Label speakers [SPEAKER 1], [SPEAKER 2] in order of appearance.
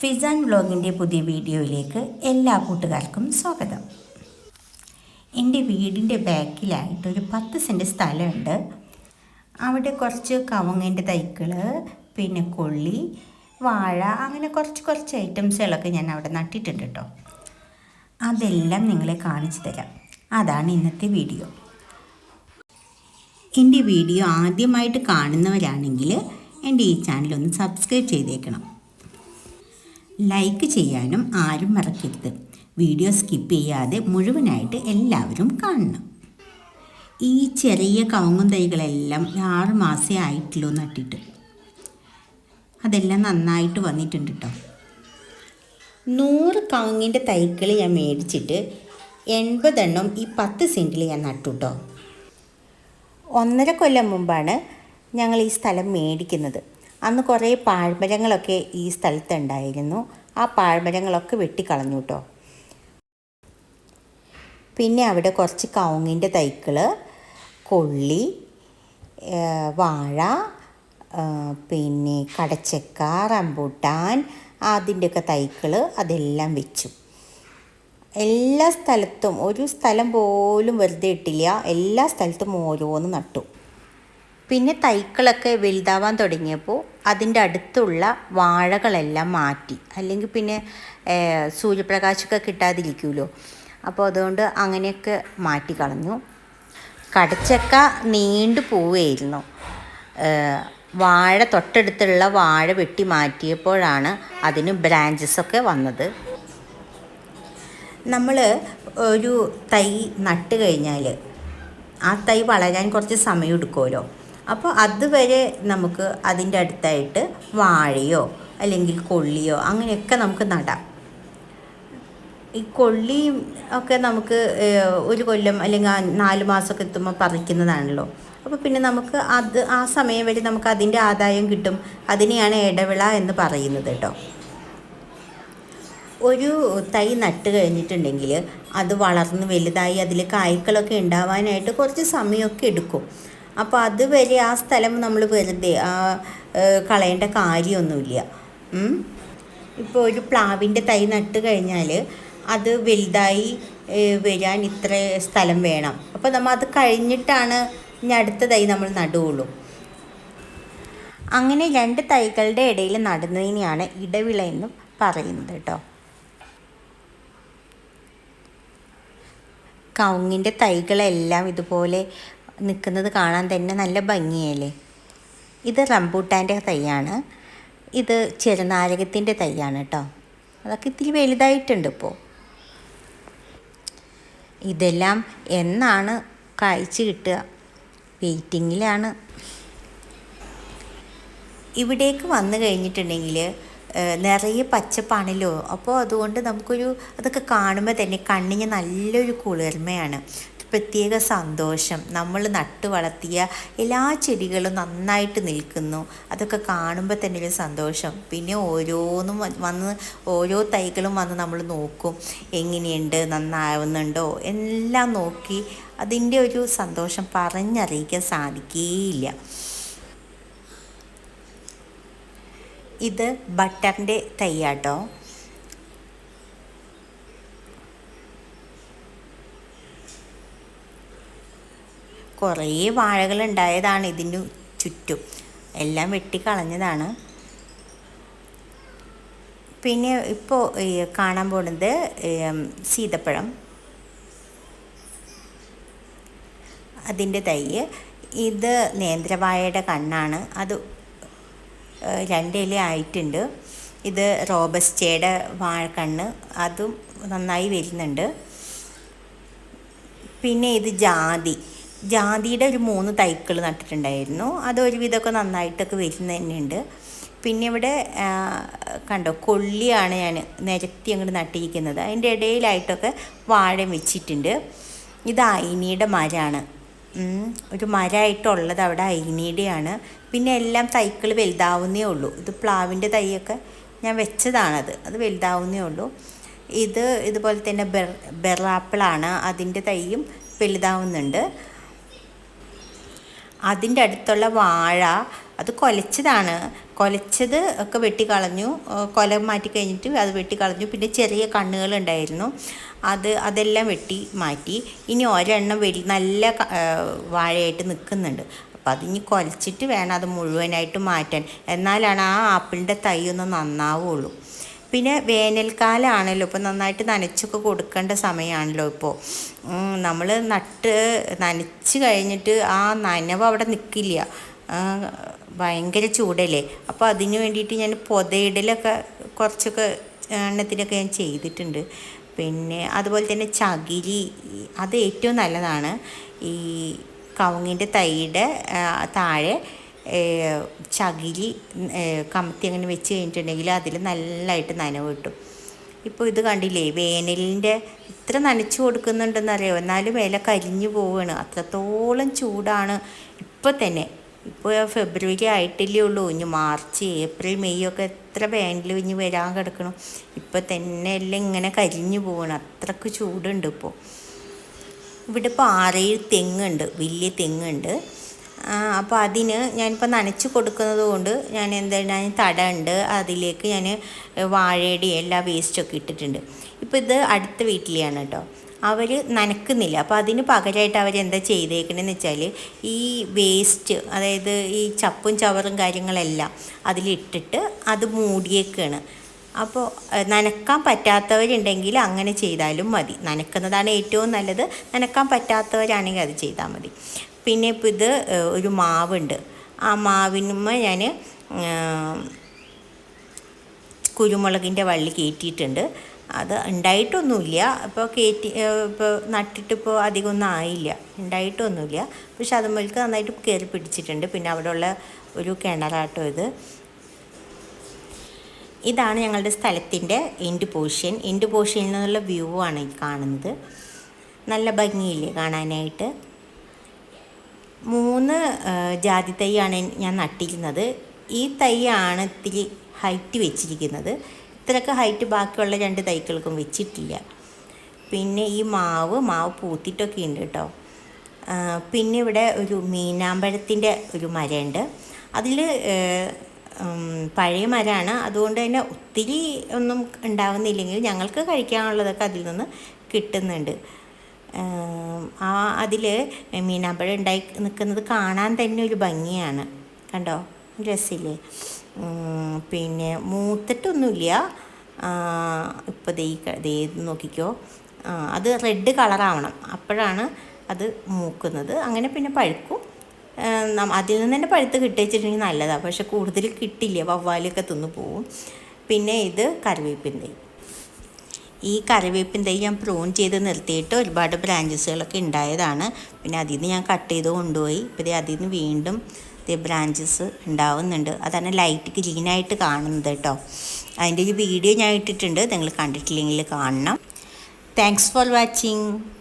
[SPEAKER 1] ഫിസാൻ വ്ലോഗിന്റെ പുതിയ വീഡിയോയിലേക്ക് എല്ലാ കൂട്ടുകാർക്കും സ്വാഗതം. എന്റെ വീടിന്റെ ബാക്കിലായിട്ട് ഒരു പത്ത് സെന്റ് സ്ഥലമുണ്ട്. അവിടെ കുറച്ച് കവുങ്ങിന്റെ തൈകൾ പിന്നെ കൊള്ളി വാഴ അങ്ങനെ കുറച്ച് കുറച്ച് ഐറ്റംസുകളൊക്കെ ഞാൻ അവിടെ നട്ടിട്ടുണ്ട് കേട്ടോ. അതെല്ലാം നിങ്ങളെ കാണിച്ചു തരാം. അതാണ് ഇന്നത്തെ വീഡിയോ. എന്റെ വീഡിയോ ആദ്യമായിട്ട് കാണുന്നവരാണെങ്കിൽ എന്റെ ഈ ചാനൽ ഒന്ന് സബ്സ്ക്രൈബ് ചെയ്തേക്കണം. ലൈക്ക് ചെയ്യാനും ആരും മറക്കരുത്. വീഡിയോ സ്കിപ്പ് ചെയ്യാതെ മുഴുവനായിട്ട് എല്ലാവരും കാണണം. ഈ ചെറിയ കവുങ്ങും തൈകളെല്ലാം ആറ് മാസേ ആയിട്ടുള്ളൂ നട്ടിട്ട്. അതെല്ലാം നന്നായിട്ട് വന്നിട്ടുണ്ട് കേട്ടോ നൂറ് കവുങ്ങിന്റെ തൈകൾ ഞാൻ മേടിച്ചിട്ട് എൺപതെണ്ണം ഈ പത്ത് സെന്റിൽ ഞാൻ നട്ടു കേട്ടോ ഒന്നര കൊല്ലം മുമ്പാണ് ഞങ്ങൾ ഈ സ്ഥലം മേടിക്കുന്നത്. അന്ന് കുറേ പാഴ്മരങ്ങളൊക്കെ ഈ സ്ഥലത്തുണ്ടായിരുന്നു. ആ പാഴ്മരങ്ങളൊക്കെ വെട്ടിക്കളഞ്ഞു കേട്ടോ പിന്നെ അവിടെ കുറച്ച് കവുങ്ങിന്റെ തൈകൾ കൊള്ളി വാഴ പിന്നെ കടച്ചക്ക റംബൂട്ടാൻ അതിന്റെയൊക്കെ തൈകൾ അതെല്ലാം വെച്ചു. എല്ലാ സ്ഥലത്തും ഒരു സ്ഥലം പോലും വെറുതെ ഇട്ടില്ല. എല്ലാ സ്ഥലത്തും ഓരോന്ന് നട്ടു. പിന്നെ തൈക്കളൊക്കെ വലുതാവാൻ തുടങ്ങിയപ്പോൾ അതിന്റെ അടുത്തുള്ള വാഴകളെല്ലാം മാറ്റി. അല്ലെങ്കിൽ പിന്നെ സൂര്യപ്രകാശമൊക്കെ കിട്ടാതിരിക്കുമല്ലോ. അപ്പോൾ അതുകൊണ്ട് അങ്ങനെയൊക്കെ മാറ്റി കളഞ്ഞു. കടച്ചക്ക നീണ്ടു പോവുകയായിരുന്നു. വാഴ തൊട്ടടുത്തുള്ള വാഴ വെട്ടി മാറ്റിയപ്പോഴാണ് അതിന് ബ്രാഞ്ചസൊക്കെ വന്നത്. നമ്മൾ ഒരു തൈ നട്ട് കഴിഞ്ഞാൽ ആ തൈ വളരാൻ കുറച്ച് സമയം എടുക്കുമല്ലോ. അപ്പോൾ അതുവരെ നമുക്ക് അതിന്റെ അടുത്തായിട്ട് വാഴയോ അല്ലെങ്കിൽ കൊള്ളിയോ അങ്ങനെയൊക്കെ നമുക്ക് നടാം. ഈ കൊള്ളിയും ഒക്കെ നമുക്ക് ഒരു കൊല്ലം അല്ലെങ്കിൽ നാല് മാസമൊക്കെ എത്തുമ്പോൾ പറിക്കുന്നതാണല്ലോ. അപ്പോൾ പിന്നെ നമുക്ക് അത് ആ സമയം വരെ നമുക്ക് അതിന്റെ ആദായം കിട്ടും. അതിനെയാണ് ഇടവിള എന്ന് പറയുന്നത് കേട്ടോ. ഒരു തൈ നട്ട് കഴിഞ്ഞിട്ടുണ്ടെങ്കിൽ അത് വളർന്ന് വലുതായി അതിൽ കായ്ക്കളൊക്കെ ഉണ്ടാവാനായിട്ട് കുറച്ച് സമയമൊക്കെ എടുക്കും. അപ്പോൾ അതുവരെ ആ സ്ഥലം നമ്മൾ വെറുതെ കളയേണ്ട കാര്യമൊന്നുമില്ല. ഇപ്പോൾ ഒരു പ്ലാവിന്റെ തൈ നട്ട് കഴിഞ്ഞാൽ അത് വലുതായി വരാൻ ഇത്ര സ്ഥലം വേണം. അപ്പോൾ നമ്മൾ അത് കഴിഞ്ഞിട്ടാണ് ഇനി അടുത്ത തൈ നമ്മൾ നടുകയുള്ളൂ അങ്ങനെ രണ്ട് തൈകളുടെ ഇടയിൽ നടുന്നതിനെയാണ് ഇടവിള എന്ന് പറയുന്നത് കേട്ടോ. കവുങ്ങിന്റെ തൈകളെല്ലാം ഇതുപോലെ നിൽക്കുന്നത് കാണാൻ തന്നെ നല്ല ഭംഗിയല്ലേ? ഇത് റംബൂട്ടാന്റെ തൈയാണ്. ഇത് ചെറുനാരകത്തിന്റെ തൈയാണ് കേട്ടോ അതൊക്കെ ഇത്തിരി വലുതായിട്ടുണ്ട് ഇപ്പോൾ ഇതെല്ലാം എന്നാണ് കായ്ച്ച് കിട്ടുക? വെയിറ്റിങ്ങിലാണ്. ഇവിടേക്ക് വന്നു കഴിഞ്ഞിട്ടുണ്ടെങ്കിൽ നിറയെ പച്ചപ്പാണല്ലോ. അപ്പോൾ അതുകൊണ്ട് നമുക്കൊരു അതൊക്കെ കാണുമ്പോൾ തന്നെ കണ്ണിന് നല്ലൊരു കുളിർമയാണ്. പ്രത്യേക സന്തോഷം. നമ്മൾ നട്ടു വളർത്തിയ എല്ലാ ചെടികളും നന്നായിട്ട് നിൽക്കുന്നു. അതൊക്കെ കാണുമ്പോൾ തന്നെ ഒരു സന്തോഷം. പിന്നെ ഓരോന്നും വന്ന് ഓരോ തൈകളും വന്ന് നമ്മൾ നോക്കും. എങ്ങനെയുണ്ട്? നന്നാവുന്നുണ്ടോ? എല്ലാം നോക്കി അതിന്റെ ഒരു സന്തോഷം പറഞ്ഞറിയിക്കാൻ സാധിക്കുകയില്ല ഇത് ബട്ടറിന്റെ തൈയാട്ടോ. കുറേ വാഴകൾ ഉണ്ടായതാണ് ഇതിന് ചുറ്റും. എല്ലാം വെട്ടിക്കളഞ്ഞതാണ്. പിന്നെ ഇപ്പോൾ കാണാൻ പോണത് സീതപ്പഴം. അതിന്റെ തൈ ഇത് നേന്ത്രവാഴയുടെ കണ്ണാണ്. അത് രണ്ട് രണ്ടില ആയിട്ടുണ്ട്. ഇത് റോബസ്റ്റയുടെ വാഴക്കണ്ണ് അതും നന്നായി വരുന്നുണ്ട്. പിന്നെ ഇത് ജാതി. ജാതിയുടെ ഒരു മൂന്ന് തൈക്കൾ നട്ടിട്ടുണ്ടായിരുന്നു. അതൊരുവിധമൊക്കെ നന്നായിട്ടൊക്കെ വരുന്ന തന്നെയുണ്ട്. പിന്നെ ഇവിടെ കണ്ടോ കൊള്ളിയാണ് ഞാൻ നിരത്തി അങ്ങോട്ട് നട്ടിരിക്കുന്നത്. അതിന്റെ ഇടയിലായിട്ടൊക്കെ വാഴ വെച്ചിട്ടുണ്ട്. ഇത് അയിനിയുടെ മരമാണ്. ഒരു മരമായിട്ടുള്ളത് അവിടെ അയിനിയുടെയാണ്. പിന്നെ എല്ലാം തൈക്കൾ വലുതാവുന്നേ ഉള്ളൂ. ഇത് പ്ലാവിന്റെ തൈയൊക്കെ ഞാൻ വെച്ചതാണത്. അത് വലുതാവുന്നേ ഉള്ളൂ. ഇത് ഇതുപോലെ തന്നെ ബെർ ബെറാപ്പിളാണ്. അതിന്റെ തൈയും വലുതാവുന്നുണ്ട്. അതിന്റെ അടുത്തുള്ള വാഴ അത് കൊലച്ചതാണ്. കൊലച്ചത് ഒക്കെ വെട്ടിക്കളഞ്ഞു. കൊല മാറ്റി കഴിഞ്ഞിട്ട് അത് വെട്ടിക്കളഞ്ഞു. പിന്നെ ചെറിയ കണ്ണുകളുണ്ടായിരുന്നു. അത് അതെല്ലാം വെട്ടി മാറ്റി. ഇനി ഒരെണ്ണം വെടി നല്ല വാഴയായിട്ട് നിൽക്കുന്നുണ്ട്. അപ്പോൾ അതിനി കൊലച്ചിട്ട് വേണം അത് മുഴുവനായിട്ട് മാറ്റാൻ. എന്നാലാണ് ആ ആപ്പിളിന്റെ തൈ ഒന്ന് നന്നാവുള്ളൂ. പിന്നെ വേനൽക്കാലമാണല്ലോ ഇപ്പോൾ നന്നായിട്ട് നനച്ചൊക്കെ കൊടുക്കേണ്ട സമയമാണല്ലോ ഇപ്പോൾ നമ്മൾ നട്ട് നനച്ച് കഴിഞ്ഞിട്ട് ആ നനവ് അവിടെ നിൽക്കില്ല ഭയങ്കര ചൂടല്ലേ? അപ്പോൾ അതിന് വേണ്ടിയിട്ട് ഞാൻ പൊതയിടലൊക്കെ കുറച്ചൊക്കെ എണ്ണത്തിനൊക്കെ ഞാൻ ചെയ്തിട്ടുണ്ട്. പിന്നെ അതുപോലെ തന്നെ ചകിരി അത് ഏറ്റവും നല്ലതാണ്. ഈ കവുങ്ങിന്റെ തൈയുടെ താഴെ ചകിരി കമത്തി അങ്ങനെ വെച്ച് കഴിഞ്ഞിട്ടുണ്ടെങ്കിൽ അതിൽ നല്ലതായിട്ട് നനവ് കിട്ടും. ഇപ്പോൾ ഇത് കണ്ടില്ലേ വേനലിന്റെ ഇത്ര നനച്ചു കൊടുക്കുന്നുണ്ടെന്നറിയോ? എന്നാലും വില കരിഞ്ഞു പോവാണ് അത്രത്തോളം ചൂടാണ് ഇപ്പോൾ തന്നെ. ഇപ്പോൾ ഫെബ്രുവരി ആയിട്ടില്ലേ ഉള്ളൂ. ഇനി മാർച്ച് ഏപ്രിൽ മെയ് ഒക്കെ എത്ര വേനൽ ഇനി വരാൻ കിടക്കണം. ഇപ്പോൾ തന്നെ എല്ലാം ഇങ്ങനെ കരിഞ്ഞു പോവാണ് അത്രയ്ക്ക് ചൂടുണ്ട് ഇപ്പോൾ. ഇവിടെ ഇപ്പോൾ ആറേഴ് തെങ്ങുണ്ട്. വലിയ തെങ്ങുണ്ട്. അപ്പോൾ അതിന് ഞാനിപ്പോൾ നനച്ച് കൊടുക്കുന്നത് കൊണ്ട് ഞാൻ എന്താ തട ഉണ്ട്. അതിലേക്ക് ഞാൻ വാഴയുടെ എല്ലാ വേസ്റ്റൊക്കെ ഇട്ടിട്ടുണ്ട്. ഇപ്പോൾ ഇത് അടുത്ത വീട്ടിലെയാണ് കേട്ടോ അവർ നനക്കുന്നില്ല. അപ്പോൾ അതിന് പകരമായിട്ട് അവരെന്താ ചെയ്തേക്കണമെന്ന് വെച്ചാൽ ഈ വേസ്റ്റ് അതായത് ഈ ചപ്പും ചവറും കാര്യങ്ങളെല്ലാം അതിലിട്ടിട്ട് അത് മൂടിയേക്കാണ്. അപ്പോൾ നനക്കാൻ പറ്റാത്തവരുണ്ടെങ്കിൽ അങ്ങനെ ചെയ്താലും മതി. നനക്കുന്നതാണ് ഏറ്റവും നല്ലത്. നനക്കാൻ പറ്റാത്തവരാണെങ്കിൽ അത് ചെയ്താൽ മതി. പിന്നെ ഇപ്പോൾ ഇത് ഒരു മാവുണ്ട്. ആ മാവിനുമ്മ ഞാൻ കുരുമുളകിന്റെ വള്ളി കയറ്റിയിട്ടുണ്ട്. അത് ഉണ്ടായിട്ടൊന്നുമില്ല. ഇപ്പോൾ കയറ്റി ഇപ്പോൾ നട്ടിട്ടിപ്പോൾ അധികമൊന്നും ആയില്ല. ഉണ്ടായിട്ടൊന്നുമില്ല. പക്ഷെ അതുമ്പോഴേക്ക് നന്നായിട്ട് കയറി പിടിച്ചിട്ടുണ്ട്. പിന്നെ അവിടെയുള്ള ഒരു കിണറാട്ടോ ഇത്. ഇതാണ് ഞങ്ങളുടെ സ്ഥലത്തിന്റെ എൻഡ് പോർഷൻ. എൻഡ് പോർഷനിൽ നിന്നുള്ള വ്യൂ ആണ് ഈ കാണുന്നത്. നല്ല ഭംഗിയില്ലേ കാണാനായിട്ട്? മൂന്ന് ജാതി തൈയാണ് ഞാൻ നട്ടിരുന്നത്. ഈ തൈയാണ് ഇത്തിരി ഹൈറ്റ് വെച്ചിരിക്കുന്നത്. ഇത്രയൊക്കെ ഹൈറ്റ് ബാക്കിയുള്ള രണ്ട് തൈകൾക്കും വെച്ചിട്ടില്ല. പിന്നെ ഈ മാവ് മാവ് പൂത്തിട്ടൊക്കെ ഉണ്ട് കേട്ടോ. പിന്നെ ഇവിടെ ഒരു മീനാമ്പഴത്തിന്റെ ഒരു മരമുണ്ട്. അതിൽ പഴയ മരമാണ്. അതുകൊണ്ട് തന്നെ ഒത്തിരി ഒന്നും ഉണ്ടാവുന്നില്ലെങ്കിൽ ഞങ്ങൾക്ക് കഴിക്കാനുള്ളതൊക്കെ അതിൽ നിന്ന് കിട്ടുന്നുണ്ട്. ആ അതിൽ മീനാമ്പഴം ഉണ്ടായി നിൽക്കുന്നത് കാണാൻ തന്നെ ഒരു ഭംഗിയാണ്. കണ്ടോ? രസമില്ലേ ഉം, പിന്നെ മൂത്തിട്ടൊന്നുമില്ല. ഇപ്പോൾ ദേ ദേ നോക്കിക്കോ. അത് റെഡ് കളറാവണം. അപ്പോഴാണ് അത് മൂക്കുന്നത്. അങ്ങനെ പിന്നെ പഴുക്കും. അതിൽ നിന്ന് തന്നെ പഴുത്ത് കിട്ടിച്ചിട്ടുണ്ടെങ്കിൽ നല്ലതാണ് പക്ഷെ കൂടുതൽ കിട്ടില്ല. വവ്വാലൊക്കെ തിന്നു പോവും. പിന്നെ ഇത് കറിവേപ്പിൻ തൈ ഈ കറിവേപ്പിൻ തൈ ഞാൻ പ്രൂൺ ചെയ്ത് നിർത്തിയിട്ട് ഒരുപാട് ബ്രാഞ്ചസുകളൊക്കെ ഉണ്ടായതാണ്. പിന്നെ അതിൽ നിന്ന് ഞാൻ കട്ട് ചെയ്ത് കൊണ്ടുപോയി. ഇപ്പം അതിൽ നിന്ന് വീണ്ടും ബ്രാഞ്ചസ് ഉണ്ടാവുന്നുണ്ട്. അതാണ് ലൈറ്റ് ഗ്രീനായിട്ട് കാണുന്നത് കേട്ടോ. അതിന്റെ ഒരു വീഡിയോ ഞാൻ ഇട്ടിട്ടുണ്ട്. നിങ്ങൾ കണ്ടിട്ടില്ലെങ്കിൽ കാണണം. Thanks for watching